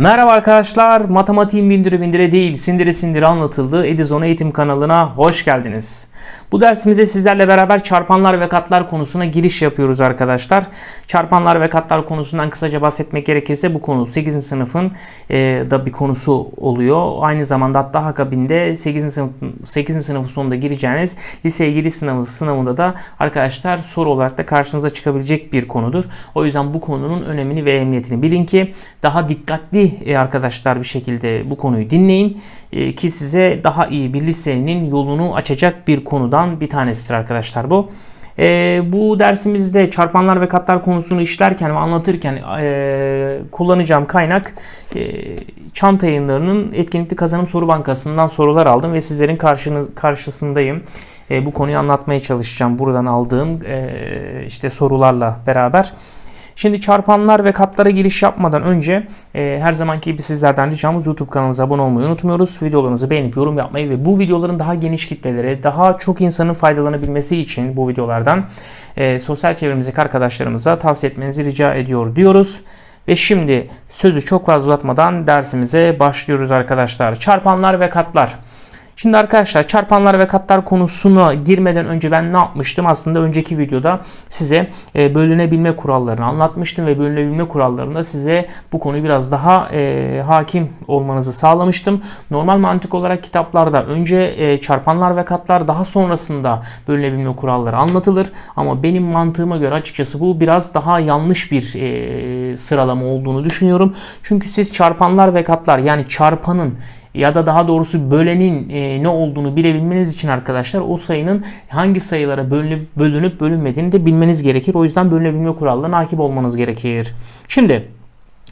Merhaba arkadaşlar, matematiğin bindire bindire değil, sindire sindire anlatıldığı Edison Eğitim kanalına hoş geldiniz. Bu dersimizde sizlerle beraber çarpanlar ve katlar konusuna giriş yapıyoruz arkadaşlar. Çarpanlar ve katlar konusundan kısaca bahsetmek gerekirse bu konu 8. sınıfın e, da bir konusu oluyor. Aynı zamanda hatta akabinde 8. sınıf 8. sınıfın sonunda gireceğiniz liseye giriş sınavı sınavında da arkadaşlar soru olarak da karşınıza çıkabilecek bir konudur. O yüzden bu konunun önemini ve emniyetini bilin ki daha dikkatli e, arkadaşlar bir şekilde bu konuyu dinleyin e, ki size daha iyi bir lisenin yolunu açacak bir konudan bir tanesidir arkadaşlar bu. E, bu dersimizde çarpanlar ve katlar konusunu işlerken ve anlatırken e, kullanacağım kaynak e, Çanta yayınlarının etkinlikli kazanım soru bankasından sorular aldım ve sizlerin karşınız, karşısındayım. E, bu konuyu anlatmaya çalışacağım buradan aldığım e, işte sorularla beraber. Şimdi çarpanlar ve katlara giriş yapmadan önce e, her zamanki gibi sizlerden ricamız YouTube kanalımıza abone olmayı unutmuyoruz. Videolarımızı beğenip yorum yapmayı ve bu videoların daha geniş kitlelere, daha çok insanın faydalanabilmesi için bu videolardan e, sosyal çevremizdeki arkadaşlarımıza tavsiye etmenizi rica ediyor diyoruz. Ve şimdi sözü çok fazla uzatmadan dersimize başlıyoruz arkadaşlar. Çarpanlar ve katlar. Şimdi arkadaşlar çarpanlar ve katlar konusuna girmeden önce ben ne yapmıştım? Aslında önceki videoda size e, bölünebilme kurallarını anlatmıştım ve bölünebilme kurallarında size bu konuyu biraz daha e, hakim olmanızı sağlamıştım. Normal mantık olarak kitaplarda önce e, çarpanlar ve katlar daha sonrasında bölünebilme kuralları anlatılır. Ama benim mantığıma göre açıkçası bu biraz daha yanlış bir sıralama olduğunu düşünüyorum. Çünkü siz çarpanlar ve katlar yani çarpanın ya da daha doğrusu bölenin e, ne olduğunu bilebilmeniz için arkadaşlar o sayının hangi sayılara bölünüp bölünüp bölünmediğini de bilmeniz gerekir. O yüzden bölünebilme kurallarına hakim olmanız gerekir. Şimdi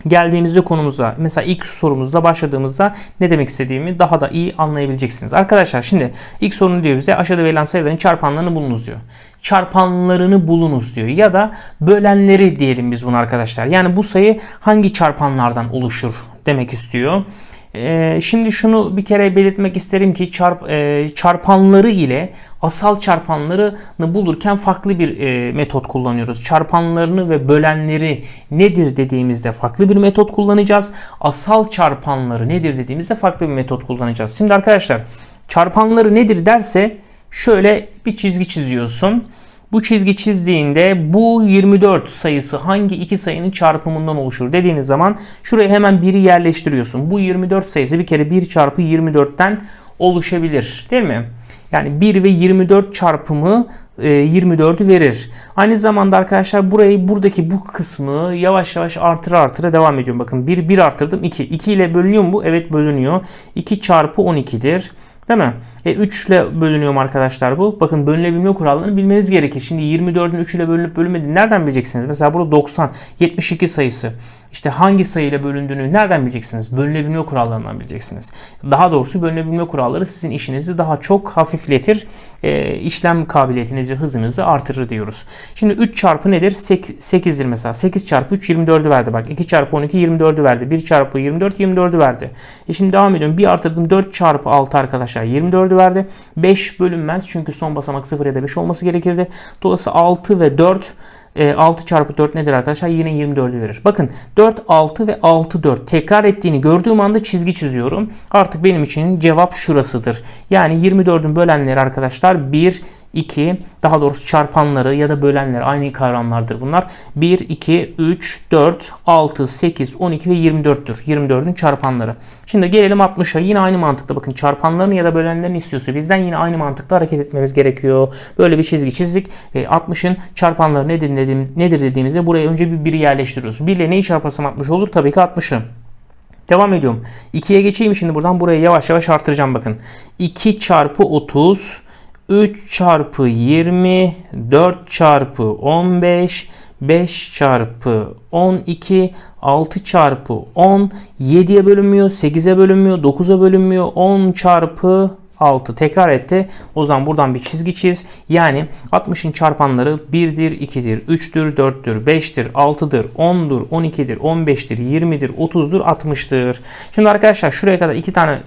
Geldiğimizde konumuza mesela ilk sorumuzda başladığımızda ne demek istediğimi daha da iyi anlayabileceksiniz. Arkadaşlar şimdi ilk sorunu diyor bize aşağıda verilen sayıların çarpanlarını bulunuz diyor. Çarpanlarını bulunuz diyor ya da bölenleri diyelim biz bunu arkadaşlar. Yani bu sayı hangi çarpanlardan oluşur demek istiyor. Ee, şimdi şunu bir kere belirtmek isterim ki çarp, e, çarpanları ile asal çarpanlarını bulurken farklı bir e, metot kullanıyoruz. Çarpanlarını ve bölenleri nedir dediğimizde farklı bir metot kullanacağız. Asal çarpanları nedir dediğimizde farklı bir metot kullanacağız. Şimdi arkadaşlar çarpanları nedir derse şöyle bir çizgi çiziyorsun. Bu çizgi çizdiğinde bu 24 sayısı hangi iki sayının çarpımından oluşur dediğiniz zaman şuraya hemen biri yerleştiriyorsun. Bu 24 sayısı bir kere 1 çarpı 24'ten oluşabilir değil mi? Yani 1 ve 24 çarpımı 24'ü e, verir. Aynı zamanda arkadaşlar burayı buradaki bu kısmı yavaş yavaş artıra artıra devam ediyorum. Bakın 1 1 artırdım 2. 2 ile bölünüyor mu bu? Evet bölünüyor. 2 çarpı 12'dir. Değil mi? E 3 ile bölünüyor arkadaşlar bu. Bakın bölünebilme kurallarını bilmeniz gerekir. Şimdi 24'ün 3 ile bölünüp bölünmediğini nereden bileceksiniz? Mesela burada 90, 72 sayısı. İşte hangi sayıyla bölündüğünü nereden bileceksiniz? Bölünebilme kurallarından bileceksiniz. Daha doğrusu bölünebilme kuralları sizin işinizi daha çok hafifletir. E, işlem kabiliyetinizi, hızınızı artırır diyoruz. Şimdi 3 çarpı nedir? 8'dir mesela. 8 çarpı 3 24'ü verdi. Bak 2 çarpı 12 24'ü verdi. 1 çarpı 24 24'ü verdi. E şimdi devam ediyorum. Bir artırdım 4 çarpı 6 arkadaşlar 24'ü verdi. 5 bölünmez çünkü son basamak 0 ya da 5 olması gerekirdi. Dolayısıyla 6 ve 4 6 e, çarpı 4 nedir arkadaşlar? Yine 24'ü verir. Bakın 4, 6 ve 6, 4 tekrar ettiğini gördüğüm anda çizgi çiziyorum. Artık benim için cevap şurasıdır. Yani 24'ün bölenleri arkadaşlar 1, 2 daha doğrusu çarpanları ya da bölenleri aynı kavramlardır bunlar. 1, 2, 3, 4, 6, 8, 12 ve 24'tür. 24'ün çarpanları. Şimdi gelelim 60'a. Yine aynı mantıkta bakın çarpanlarını ya da bölenlerini istiyorsa bizden yine aynı mantıkta hareket etmemiz gerekiyor. Böyle bir çizgi çizdik. E, 60'ın çarpanları nedir, nedir dediğimizde buraya önce bir biri yerleştiriyoruz. 1 ile neyi çarparsam 60 olur? Tabii ki 60'ı. Devam ediyorum. 2'ye geçeyim şimdi buradan buraya yavaş yavaş artıracağım bakın. 2 çarpı 30 3 çarpı 20, 4 çarpı 15, 5 çarpı 12, 6 çarpı 10, 7'ye bölünmüyor, 8'e bölünmüyor, 9'a bölünmüyor, 10 çarpı 6 tekrar etti. O zaman buradan bir çizgi çiz. Yani 60'ın çarpanları 1'dir, 2'dir, 3'tür, 4'tür, 5'tir, 6'dır, 10'dur, 12'dir, 15'tir, 20'dir, 30'dur, 60'tır. Şimdi arkadaşlar şuraya kadar iki tane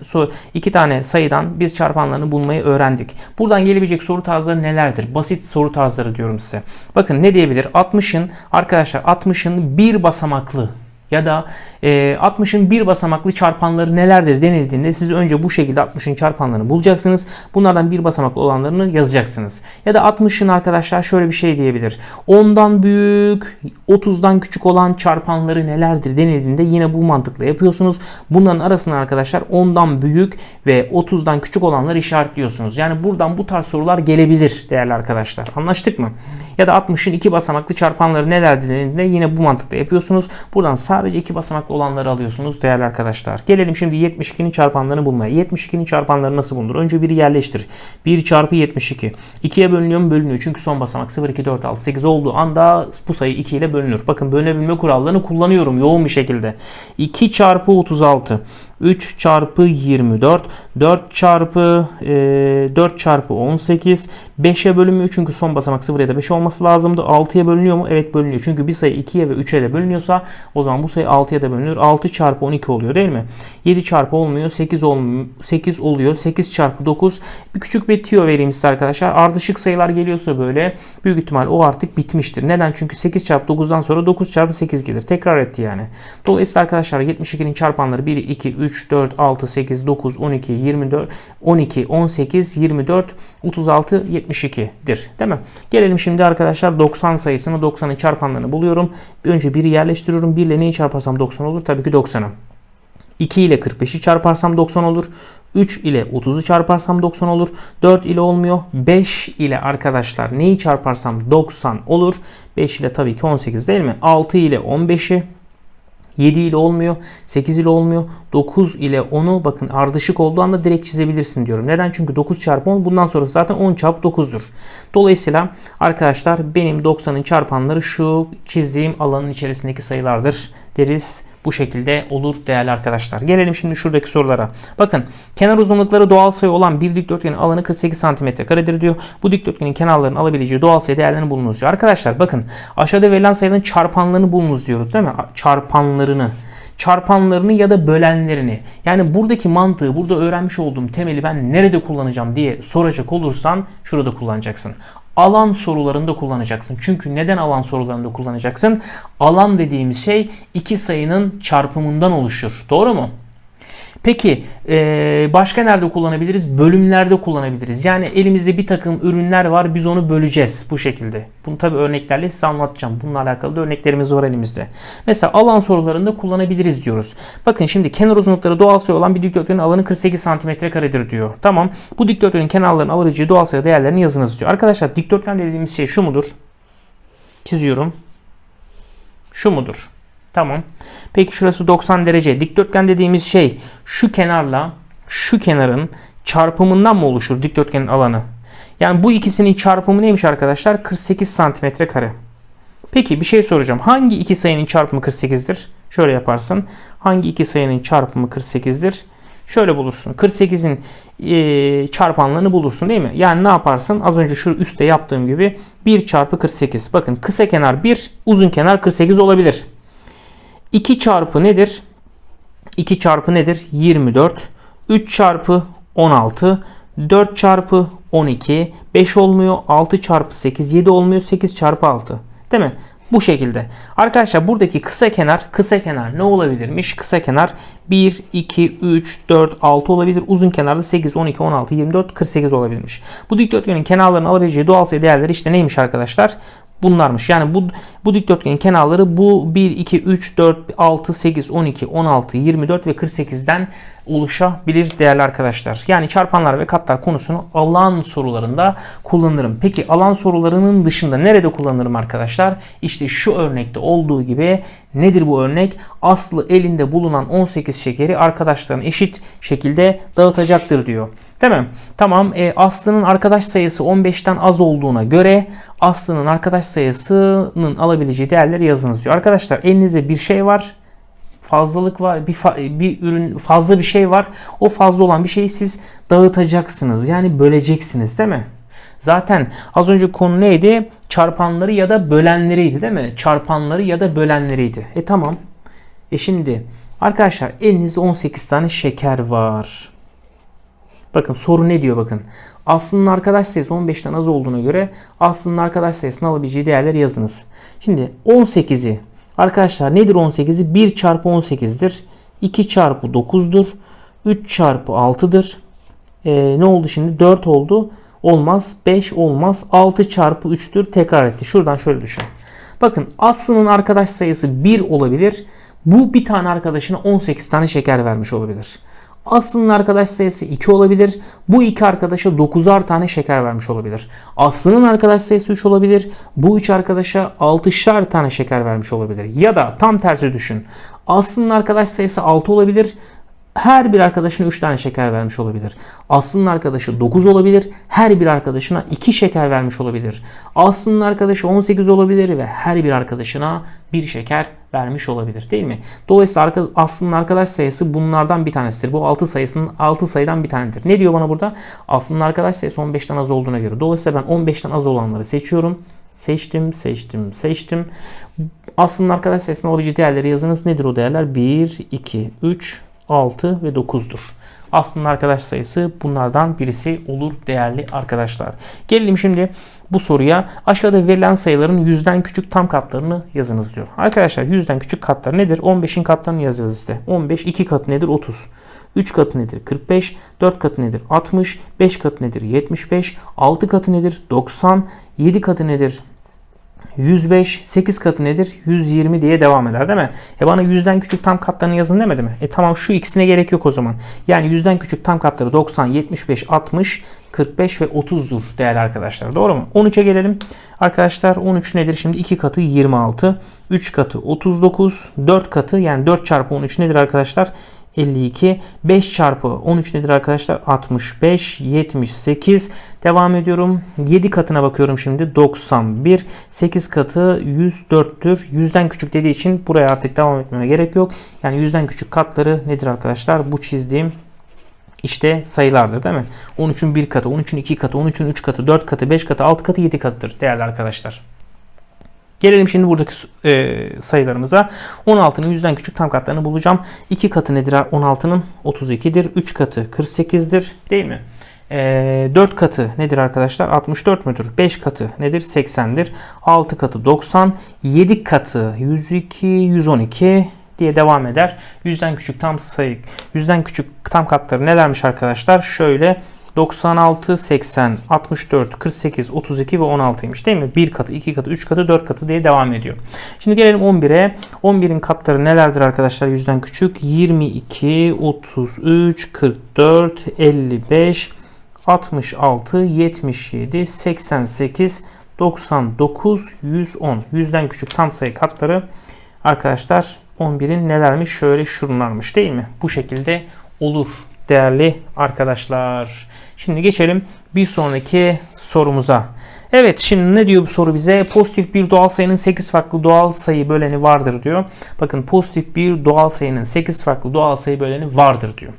iki tane sayıdan biz çarpanlarını bulmayı öğrendik. Buradan gelebilecek soru tarzları nelerdir? Basit soru tarzları diyorum size. Bakın ne diyebilir? 60'ın arkadaşlar 60'ın bir basamaklı ya da e, 60'ın bir basamaklı çarpanları nelerdir denildiğinde siz önce bu şekilde 60'ın çarpanlarını bulacaksınız. Bunlardan bir basamaklı olanlarını yazacaksınız. Ya da 60'ın arkadaşlar şöyle bir şey diyebilir. 10'dan büyük, 30'dan küçük olan çarpanları nelerdir denildiğinde yine bu mantıkla yapıyorsunuz. Bunların arasına arkadaşlar 10'dan büyük ve 30'dan küçük olanları işaretliyorsunuz. Yani buradan bu tarz sorular gelebilir değerli arkadaşlar. Anlaştık mı? Ya da 60'ın iki basamaklı çarpanları nelerdir denildiğinde yine bu mantıkla yapıyorsunuz. Buradan sadece iki basamaklı olanları alıyorsunuz değerli arkadaşlar. Gelelim şimdi 72'nin çarpanlarını bulmaya. 72'nin çarpanları nasıl bulunur? Önce biri yerleştir. 1 çarpı 72. 2'ye bölünüyor mu? Bölünüyor. Çünkü son basamak 0, 2, 4, 6, 8 olduğu anda bu sayı 2 ile bölünür. Bakın bölünebilme kurallarını kullanıyorum yoğun bir şekilde. 2 çarpı 36. 3 çarpı 24, 4 çarpı e, 4 çarpı 18, 5'e bölünmüyor çünkü son basamak 0 ya da 5 olması lazımdı. 6'ya bölünüyor mu? Evet bölünüyor. Çünkü bir sayı 2'ye ve 3'e de bölünüyorsa o zaman bu sayı 6'ya da bölünür. 6 çarpı 12 oluyor değil mi? 7 çarpı olmuyor. 8 olmuyor. 8 oluyor. 8 çarpı 9. Bir küçük bir tüyo vereyim size arkadaşlar. Ardışık sayılar geliyorsa böyle büyük ihtimal o artık bitmiştir. Neden? Çünkü 8 çarpı 9'dan sonra 9 çarpı 8 gelir. Tekrar etti yani. Dolayısıyla arkadaşlar 72'nin çarpanları 1, 2, 3, 4, 6, 8, 9, 12, 24, 12, 18, 24, 36, 72'dir. Değil mi? Gelelim şimdi arkadaşlar 90 sayısını 90'ın çarpanlarını buluyorum. Önce 1'i yerleştiriyorum. 1 ile neyi çarparsam 90 olur? Tabii ki 90'ı. 2 ile 45'i çarparsam 90 olur. 3 ile 30'u çarparsam 90 olur. 4 ile olmuyor. 5 ile arkadaşlar neyi çarparsam 90 olur. 5 ile tabii ki 18 değil mi? 6 ile 15'i 7 ile olmuyor. 8 ile olmuyor. 9 ile 10'u bakın ardışık olduğu anda direkt çizebilirsin diyorum. Neden? Çünkü 9 çarpı 10 bundan sonrası zaten 10 çarpı 9'dur. Dolayısıyla arkadaşlar benim 90'ın çarpanları şu çizdiğim alanın içerisindeki sayılardır deriz. Bu şekilde olur değerli arkadaşlar. Gelelim şimdi şuradaki sorulara. Bakın kenar uzunlukları doğal sayı olan bir dikdörtgenin alanı 48 cm karedir diyor. Bu dikdörtgenin kenarlarının alabileceği doğal sayı değerlerini bulunuz diyor. Arkadaşlar bakın aşağıda verilen sayıların çarpanlarını bulunuz diyoruz değil mi? Çarpanlarını çarpanlarını ya da bölenlerini. Yani buradaki mantığı, burada öğrenmiş olduğum temeli ben nerede kullanacağım diye soracak olursan şurada kullanacaksın. Alan sorularında kullanacaksın. Çünkü neden alan sorularında kullanacaksın? Alan dediğimiz şey iki sayının çarpımından oluşur. Doğru mu? Peki e, başka nerede kullanabiliriz? Bölümlerde kullanabiliriz. Yani elimizde bir takım ürünler var biz onu böleceğiz bu şekilde. Bunu tabi örneklerle size anlatacağım. Bununla alakalı da örneklerimiz var elimizde. Mesela alan sorularında kullanabiliriz diyoruz. Bakın şimdi kenar uzunlukları doğal sayı olan bir dikdörtgenin alanı 48 cm karedir diyor. Tamam bu dikdörtgenin kenarlarının alabileceği doğal sayı değerlerini yazınız diyor. Arkadaşlar dikdörtgen dediğimiz şey şu mudur? Çiziyorum. Şu mudur? Tamam. Peki şurası 90 derece. Dikdörtgen dediğimiz şey şu kenarla şu kenarın çarpımından mı oluşur dikdörtgenin alanı? Yani bu ikisinin çarpımı neymiş arkadaşlar? 48 santimetre kare. Peki bir şey soracağım. Hangi iki sayının çarpımı 48'dir? Şöyle yaparsın. Hangi iki sayının çarpımı 48'dir? Şöyle bulursun. 48'in e, çarpanlarını bulursun değil mi? Yani ne yaparsın? Az önce şu üstte yaptığım gibi 1 çarpı 48. Bakın kısa kenar 1, uzun kenar 48 olabilir. 2 çarpı nedir? 2 çarpı nedir? 24. 3 çarpı 16. 4 çarpı 12. 5 olmuyor. 6 çarpı 8. 7 olmuyor. 8 çarpı 6. Değil mi? Bu şekilde. Arkadaşlar buradaki kısa kenar, kısa kenar ne olabilirmiş? Kısa kenar 1, 2, 3, 4, 6 olabilir. Uzun kenarda 8, 12, 16, 24, 48 olabilirmiş. Bu dikdörtgenin kenarlarının alabileceği doğal sayı değerleri işte neymiş arkadaşlar? Bunlarmış. Yani bu bu dikdörtgenin kenarları bu 1 2 3 4 6 8 12 16 24 ve 48'den oluşabilir değerli arkadaşlar. Yani çarpanlar ve katlar konusunu alan sorularında kullanırım. Peki alan sorularının dışında nerede kullanırım arkadaşlar? İşte şu örnekte olduğu gibi nedir bu örnek? Aslı elinde bulunan 18 şekeri arkadaşlarına eşit şekilde dağıtacaktır diyor. Değil mi? Tamam. E, Aslı'nın arkadaş sayısı 15'ten az olduğuna göre Aslı'nın arkadaş sayısının alabileceği değerleri yazınız diyor. Arkadaşlar elinizde bir şey var. Fazlalık var. Bir, fa- bir ürün fazla bir şey var. O fazla olan bir şeyi siz dağıtacaksınız. Yani böleceksiniz değil mi? Zaten az önce konu neydi? Çarpanları ya da bölenleriydi değil mi? Çarpanları ya da bölenleriydi. E tamam. E şimdi arkadaşlar elinizde 18 tane şeker var. Bakın soru ne diyor bakın. Aslı'nın arkadaş sayısı 15'ten az olduğuna göre Aslı'nın arkadaş sayısını alabileceği değerleri yazınız. Şimdi 18'i Arkadaşlar nedir 18'i? 1 çarpı 18'dir. 2 çarpı 9'dur. 3 çarpı 6'dır. Ee, ne oldu şimdi? 4 oldu. Olmaz. 5 olmaz. 6 çarpı 3'tür. Tekrar etti. Şuradan şöyle düşün. Bakın Aslı'nın arkadaş sayısı 1 olabilir. Bu bir tane arkadaşına 18 tane şeker vermiş olabilir. Aslı'nın arkadaş sayısı 2 olabilir. Bu iki arkadaşa 9'ar tane şeker vermiş olabilir. Aslı'nın arkadaş sayısı 3 olabilir. Bu 3 arkadaşa 6'şar tane şeker vermiş olabilir. Ya da tam tersi düşün. Aslı'nın arkadaş sayısı 6 olabilir. Her bir arkadaşına 3 tane şeker vermiş olabilir. Aslı'nın arkadaşı 9 olabilir. Her bir arkadaşına 2 şeker vermiş olabilir. Aslı'nın arkadaşı 18 olabilir ve her bir arkadaşına 1 şeker vermiş olabilir değil mi? Dolayısıyla arka, Aslı'nın arkadaş sayısı bunlardan bir tanesidir. Bu 6 sayısının 6 sayıdan bir tanedir. Ne diyor bana burada? Aslı'nın arkadaş sayısı 15'ten az olduğuna göre. Dolayısıyla ben 15'ten az olanları seçiyorum. Seçtim, seçtim, seçtim. Aslı'nın arkadaş sayısının olabileceği değerleri yazınız. Nedir o değerler? 1, 2, 3, 6 ve 9'dur. Aslında arkadaş sayısı bunlardan birisi olur değerli arkadaşlar. Gelelim şimdi bu soruya. Aşağıda verilen sayıların yüzden küçük tam katlarını yazınız diyor. Arkadaşlar yüzden küçük katlar nedir? 15'in katlarını yazacağız işte. 15 2 katı nedir? 30. 3 katı nedir? 45. 4 katı nedir? 60. 5 katı nedir? 75. 6 katı nedir? 90. 7 katı nedir? 105, 8 katı nedir? 120 diye devam eder değil mi? E bana 100'den küçük tam katlarını yazın demedi mi? E tamam şu ikisine gerek yok o zaman. Yani 100'den küçük tam katları 90, 75, 60, 45 ve 30'dur değerli arkadaşlar. Doğru mu? 13'e gelelim. Arkadaşlar 13 nedir? Şimdi 2 katı 26, 3 katı 39, 4 katı yani 4 çarpı 13 nedir arkadaşlar? 52. 5 çarpı 13 nedir arkadaşlar? 65. 78. Devam ediyorum. 7 katına bakıyorum şimdi. 91. 8 katı 104'tür. 100'den küçük dediği için buraya artık devam etmeme gerek yok. Yani 100'den küçük katları nedir arkadaşlar? Bu çizdiğim işte sayılardır değil mi? 13'ün 1 katı, 13'ün 2 katı, 13'ün 3 katı, 4 katı, 5 katı, 6 katı, 7 katıdır değerli arkadaşlar. Gelelim şimdi buradaki e, sayılarımıza. 16'nın 100'den küçük tam katlarını bulacağım. 2 katı nedir 16'nın? 32'dir. 3 katı 48'dir. Değil mi? E, 4 katı nedir arkadaşlar? 64 müdür? 5 katı nedir? 80'dir. 6 katı 90. 7 katı 102, 112 diye devam eder. 100'den küçük tam sayı, 100'den küçük tam katları nelermiş arkadaşlar? Şöyle 96, 80, 64, 48, 32 ve 16'ymış değil mi? 1 katı, 2 katı, 3 katı, 4 katı diye devam ediyor. Şimdi gelelim 11'e. 11'in katları nelerdir arkadaşlar yüzden küçük? 22, 33, 44, 55, 66, 77, 88, 99, 110. Yüzden küçük tam sayı katları arkadaşlar 11'in nelermiş? Şöyle şunlarmış değil mi? Bu şekilde olur değerli arkadaşlar. Şimdi geçelim bir sonraki sorumuza. Evet şimdi ne diyor bu soru bize? Pozitif bir doğal sayının 8 farklı doğal sayı böleni vardır diyor. Bakın pozitif bir doğal sayının 8 farklı doğal sayı böleni vardır diyor.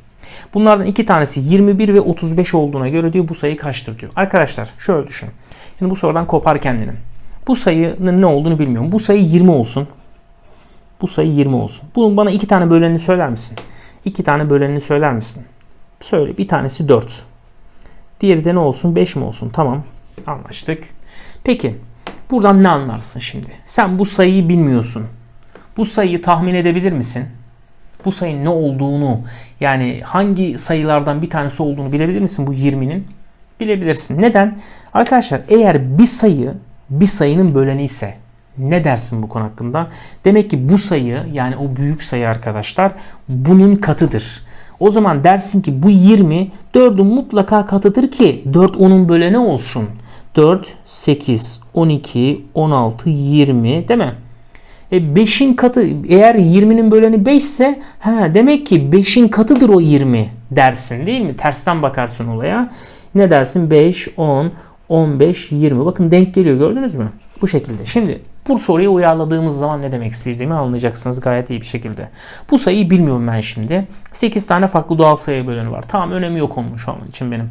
Bunlardan iki tanesi 21 ve 35 olduğuna göre diyor bu sayı kaçtır diyor. Arkadaşlar şöyle düşün. Şimdi bu sorudan kopar kendini. Bu sayının ne olduğunu bilmiyorum. Bu sayı 20 olsun. Bu sayı 20 olsun. Bunun bana iki tane bölenini söyler misin? İki tane bölenini söyler misin? Söyle bir tanesi 4. Diğeri de ne olsun? 5 mi olsun? Tamam. Anlaştık. Peki buradan ne anlarsın şimdi? Sen bu sayıyı bilmiyorsun. Bu sayıyı tahmin edebilir misin? Bu sayının ne olduğunu yani hangi sayılardan bir tanesi olduğunu bilebilir misin bu 20'nin? Bilebilirsin. Neden? Arkadaşlar eğer bir sayı bir sayının böleni ise ne dersin bu konu hakkında? Demek ki bu sayı yani o büyük sayı arkadaşlar bunun katıdır. O zaman dersin ki bu 20 4'ün mutlaka katıdır ki 4 onun böleni olsun. 4, 8, 12, 16, 20 değil mi? E 5'in katı eğer 20'nin böleni 5 ise ha demek ki 5'in katıdır o 20 dersin değil mi? Tersten bakarsın olaya. Ne dersin? 5, 10, 15, 20. Bakın denk geliyor gördünüz mü? Bu şekilde. Şimdi bu soruyu uyarladığımız zaman ne demek istediğimi anlayacaksınız gayet iyi bir şekilde. Bu sayıyı bilmiyorum ben şimdi. 8 tane farklı doğal sayı böleni var. Tamam önemi yok onun şu an için benim.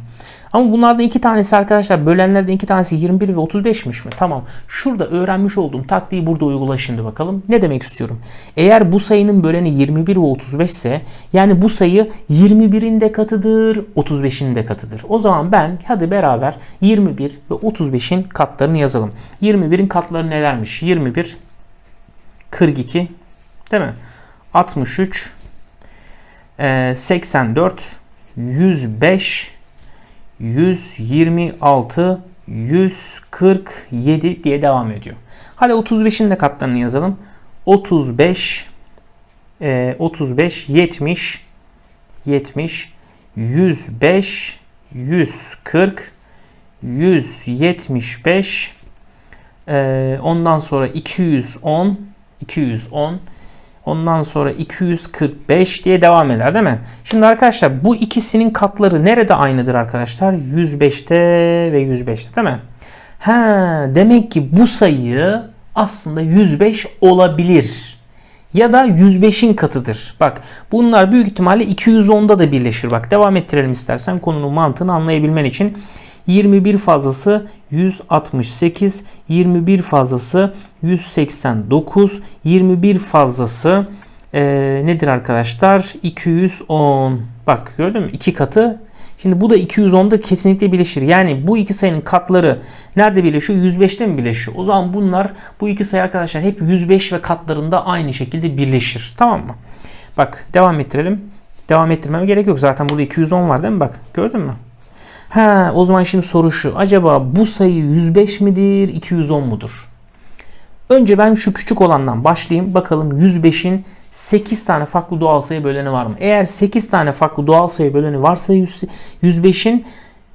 Ama bunlardan iki tanesi arkadaşlar bölenlerden iki tanesi 21 ve 35'miş mi? Tamam. Şurada öğrenmiş olduğum taktiği burada uygula şimdi bakalım. Ne demek istiyorum? Eğer bu sayının böleni 21 ve 35 ise yani bu sayı 21'in de katıdır, 35'in de katıdır. O zaman ben hadi beraber 21 ve 35'in katlarını yazalım. 21'in katları nelermiş? 21 42 değil mi? 63 e, 84 105 126 147 diye devam ediyor. Hadi 35'in de katlarını yazalım. 35 e, 35 70 70 105 140 175 e, ondan sonra 210 210 ondan sonra 245 diye devam eder değil mi? Şimdi arkadaşlar bu ikisinin katları nerede aynıdır arkadaşlar? 105'te ve 105'te değil mi? Ha, demek ki bu sayı aslında 105 olabilir. Ya da 105'in katıdır. Bak bunlar büyük ihtimalle 210'da da birleşir. Bak devam ettirelim istersen konunun mantığını anlayabilmen için. 21 fazlası 168, 21 fazlası 189, 21 fazlası e, nedir arkadaşlar? 210. Bak gördün mü? 2 katı. Şimdi bu da 210'da kesinlikle birleşir. Yani bu iki sayının katları nerede birleşiyor? 105'te mi birleşiyor? O zaman bunlar bu iki sayı arkadaşlar hep 105 ve katlarında aynı şekilde birleşir. Tamam mı? Bak devam ettirelim. Devam ettirmeme gerek yok. Zaten burada 210 var değil mi? Bak gördün mü? Ha, o zaman şimdi soru şu. Acaba bu sayı 105 midir, 210 mudur? Önce ben şu küçük olandan başlayayım. Bakalım 105'in 8 tane farklı doğal sayı böleni var mı? Eğer 8 tane farklı doğal sayı böleni varsa 105'in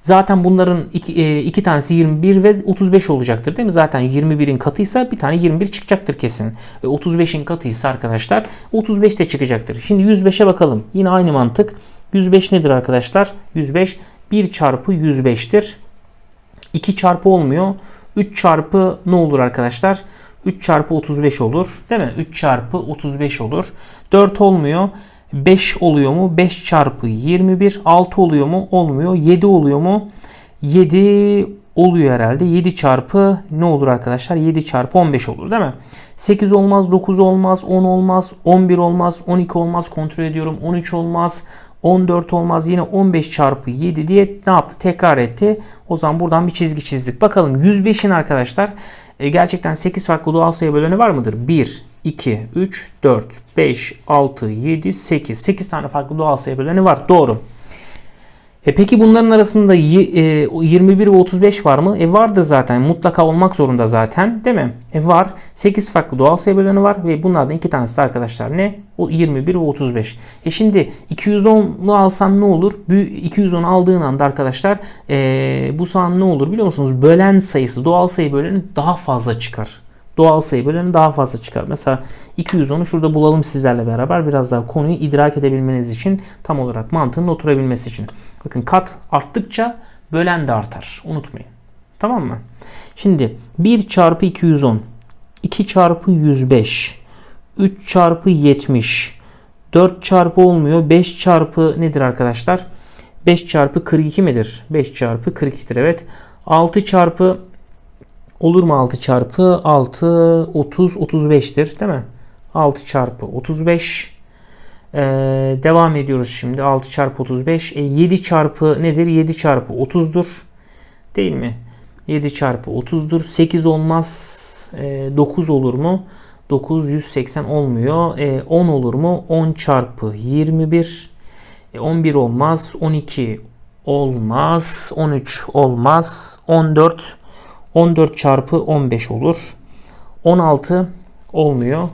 zaten bunların iki, iki tanesi 21 ve 35 olacaktır değil mi? Zaten 21'in katıysa bir tane 21 çıkacaktır kesin. Ve 35'in katıysa arkadaşlar 35 de çıkacaktır. Şimdi 105'e bakalım. Yine aynı mantık. 105 nedir arkadaşlar? 105 1 çarpı 105'tir. 2 çarpı olmuyor. 3 çarpı ne olur arkadaşlar? 3 çarpı 35 olur. Değil mi? 3 çarpı 35 olur. 4 olmuyor. 5 oluyor mu? 5 çarpı 21. 6 oluyor mu? Olmuyor. 7 oluyor mu? 7 oluyor herhalde. 7 çarpı ne olur arkadaşlar? 7 çarpı 15 olur değil mi? 8 olmaz, 9 olmaz, 10 olmaz, 11 olmaz, 12 olmaz. Kontrol ediyorum. 13 olmaz. 14 olmaz. Yine 15 çarpı 7 diye ne yaptı? Tekrar etti. O zaman buradan bir çizgi çizdik. Bakalım 105'in arkadaşlar e, gerçekten 8 farklı doğal sayı böleni var mıdır? 1, 2, 3, 4, 5, 6, 7, 8. 8 tane farklı doğal sayı böleni var. Doğru. E peki bunların arasında 21 ve 35 var mı? E vardır zaten. Mutlaka olmak zorunda zaten. Değil mi? E var. 8 farklı doğal sayı böleni var ve bunlardan iki tanesi de arkadaşlar ne? O 21 ve 35. E şimdi 210'u alsan ne olur? 210 aldığın anda arkadaşlar e, bu sayı ne olur biliyor musunuz? Bölen sayısı, doğal sayı böleni daha fazla çıkar doğal sayı böleni daha fazla çıkar. Mesela 210'u şurada bulalım sizlerle beraber biraz daha konuyu idrak edebilmeniz için tam olarak mantığının oturabilmesi için. Bakın kat arttıkça bölen de artar. Unutmayın. Tamam mı? Şimdi 1 çarpı 210 2 çarpı 105 3 çarpı 70 4 çarpı olmuyor. 5 çarpı nedir arkadaşlar? 5 çarpı 42 midir? 5 çarpı 42'dir evet. 6 çarpı Olur mu 6 çarpı? 6 30 35'tir değil mi? 6 çarpı 35 ee, devam ediyoruz şimdi. 6 çarpı 35 e, 7 çarpı nedir? 7 çarpı 30'dur değil mi? 7 çarpı 30'dur 8 olmaz. E, 9 olur mu? 9 180 olmuyor. E, 10 olur mu? 10 çarpı 21 e, 11 olmaz. 12 olmaz. 13 olmaz. 14 14 çarpı 15 olur. 16 olmuyor.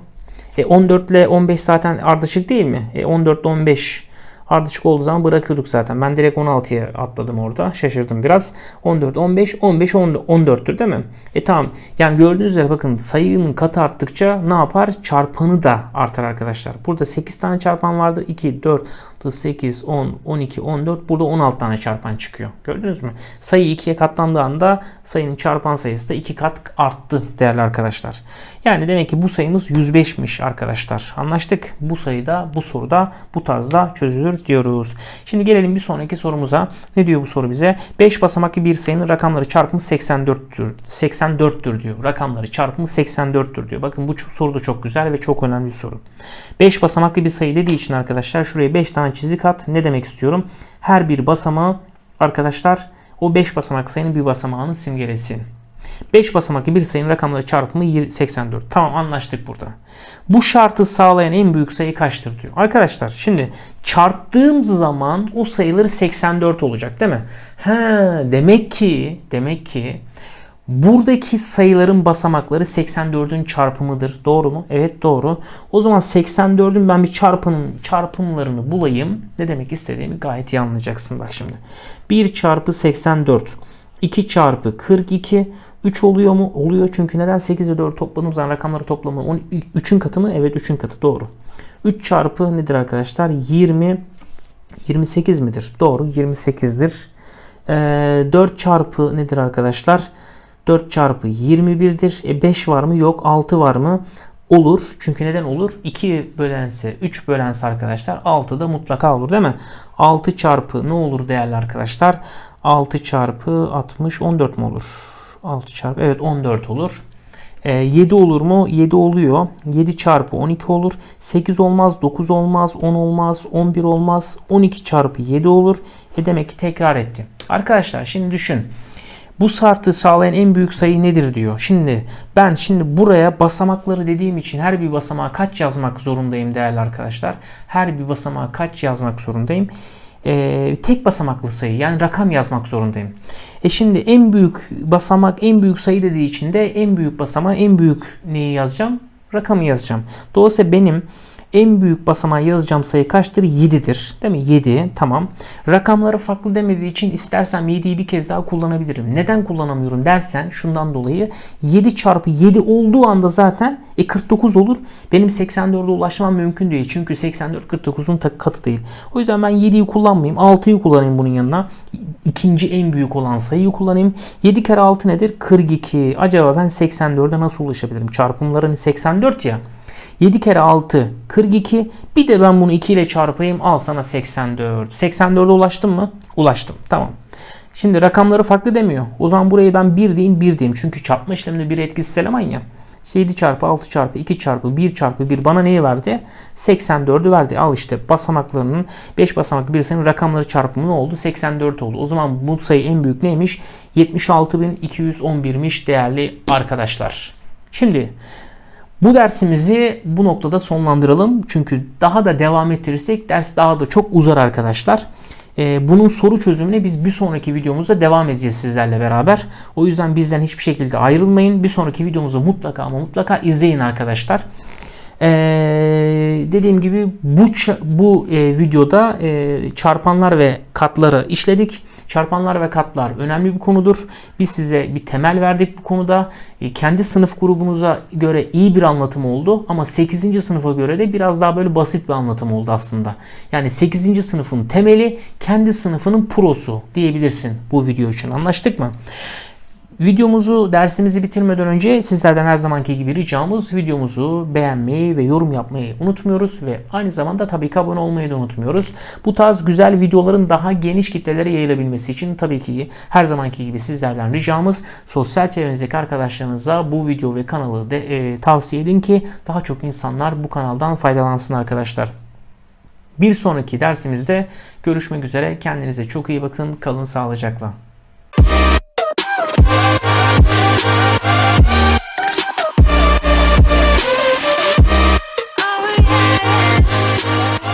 E 14 ile 15 zaten ardışık değil mi? E 14 ile 15 ardışık olduğu zaman bırakıyorduk zaten. Ben direkt 16'ya atladım orada. Şaşırdım biraz. 14, 15, 15, 14'tür değil mi? E tamam. Yani gördüğünüz üzere bakın sayının katı arttıkça ne yapar? Çarpanı da artar arkadaşlar. Burada 8 tane çarpan vardı. 2, 4, 8, 10, 12, 14. Burada 16 tane çarpan çıkıyor. Gördünüz mü? Sayı 2'ye katlandığı anda sayının çarpan sayısı da 2 kat arttı değerli arkadaşlar. Yani demek ki bu sayımız 105'miş arkadaşlar. Anlaştık. Bu sayıda bu soruda bu tarzda çözülür diyoruz. Şimdi gelelim bir sonraki sorumuza. Ne diyor bu soru bize? 5 basamaklı bir sayının rakamları çarpımı 84'tür. 84'tür diyor. Rakamları çarpımı 84'tür diyor. Bakın bu soru da çok güzel ve çok önemli bir soru. 5 basamaklı bir sayı dediği için arkadaşlar şuraya 5 tane çizik at. Ne demek istiyorum? Her bir basamağı arkadaşlar o 5 basamak sayının bir basamağını simgelesin. 5 basamaklı bir sayının rakamları çarpımı yir- 84. Tamam anlaştık burada. Bu şartı sağlayan en büyük sayı kaçtır diyor. Arkadaşlar şimdi çarptığım zaman o sayıları 84 olacak değil mi? He, demek ki demek ki buradaki sayıların basamakları 84'ün çarpımıdır. Doğru mu? Evet doğru. O zaman 84'ün ben bir çarpının çarpımlarını bulayım. Ne demek istediğimi gayet iyi anlayacaksın bak şimdi. 1 çarpı 84 2 çarpı 42 3 oluyor mu? Oluyor çünkü neden 8 ve 4 topladığım zaman rakamları toplamı 3'ün katı mı? Evet 3'ün katı doğru. 3 çarpı nedir arkadaşlar? 20 28 midir? Doğru 28'dir. Ee, 4 çarpı nedir arkadaşlar? 4 çarpı 21'dir. E 5 var mı? Yok. 6 var mı? Olur. Çünkü neden olur? 2 bölense 3 bölense arkadaşlar 6 da mutlaka olur değil mi? 6 çarpı ne olur değerli arkadaşlar? 6 çarpı 60 14 mu olur? 6 çarpı evet 14 olur. E, 7 olur mu? 7 oluyor. 7 çarpı 12 olur. 8 olmaz, 9 olmaz, 10 olmaz, 11 olmaz. 12 çarpı 7 olur. E demek ki tekrar etti. Arkadaşlar şimdi düşün. Bu şartı sağlayan en büyük sayı nedir diyor. Şimdi ben şimdi buraya basamakları dediğim için her bir basamağa kaç yazmak zorundayım değerli arkadaşlar. Her bir basamağa kaç yazmak zorundayım. Ee, tek basamaklı sayı yani rakam yazmak zorundayım. E şimdi en büyük basamak en büyük sayı dediği için de en büyük basamağa en büyük neyi yazacağım? Rakamı yazacağım. Dolayısıyla benim en büyük basamağı yazacağım sayı kaçtır? 7'dir. Değil mi? 7. Tamam. Rakamları farklı demediği için istersem 7'yi bir kez daha kullanabilirim. Neden kullanamıyorum dersen şundan dolayı 7 çarpı 7 olduğu anda zaten e 49 olur. Benim 84'e ulaşmam mümkün değil. Çünkü 84 49'un ta- katı değil. O yüzden ben 7'yi kullanmayayım. 6'yı kullanayım bunun yanına. İkinci en büyük olan sayıyı kullanayım. 7 kere 6 nedir? 42. Acaba ben 84'e nasıl ulaşabilirim? Çarpımların 84 ya. 7 kere 6 42. Bir de ben bunu 2 ile çarpayım. Al sana 84. 84'e ulaştım mı? Ulaştım. Tamam. Şimdi rakamları farklı demiyor. O zaman burayı ben 1 diyeyim 1 diyeyim. Çünkü çarpma işleminde bir etkisiz eleman ya. 7 çarpı 6 çarpı 2 çarpı 1 çarpı 1 bana neyi verdi? 84'ü verdi. Al işte basamaklarının 5 basamaklı bir sayının rakamları çarpımı ne oldu? 84 oldu. O zaman bu sayı en büyük neymiş? 76.211'miş değerli arkadaşlar. Şimdi bu dersimizi bu noktada sonlandıralım. Çünkü daha da devam ettirirsek ders daha da çok uzar arkadaşlar. Ee, bunun soru çözümüne biz bir sonraki videomuzda devam edeceğiz sizlerle beraber. O yüzden bizden hiçbir şekilde ayrılmayın. Bir sonraki videomuzu mutlaka ama mutlaka izleyin arkadaşlar. Ee, dediğim gibi bu bu e, videoda e, çarpanlar ve katları işledik. Çarpanlar ve katlar önemli bir konudur. Biz size bir temel verdik bu konuda. E, kendi sınıf grubunuza göre iyi bir anlatım oldu ama 8. sınıfa göre de biraz daha böyle basit bir anlatım oldu aslında. Yani 8. sınıfın temeli kendi sınıfının prosu diyebilirsin bu video için. Anlaştık mı? Videomuzu, dersimizi bitirmeden önce sizlerden her zamanki gibi ricamız videomuzu beğenmeyi ve yorum yapmayı unutmuyoruz ve aynı zamanda tabii ki abone olmayı da unutmuyoruz. Bu tarz güzel videoların daha geniş kitlelere yayılabilmesi için tabii ki her zamanki gibi sizlerden ricamız sosyal çevrenizdeki arkadaşlarınıza bu video ve kanalı de, e, tavsiye edin ki daha çok insanlar bu kanaldan faydalansın arkadaşlar. Bir sonraki dersimizde görüşmek üzere. Kendinize çok iyi bakın. Kalın sağlıcakla.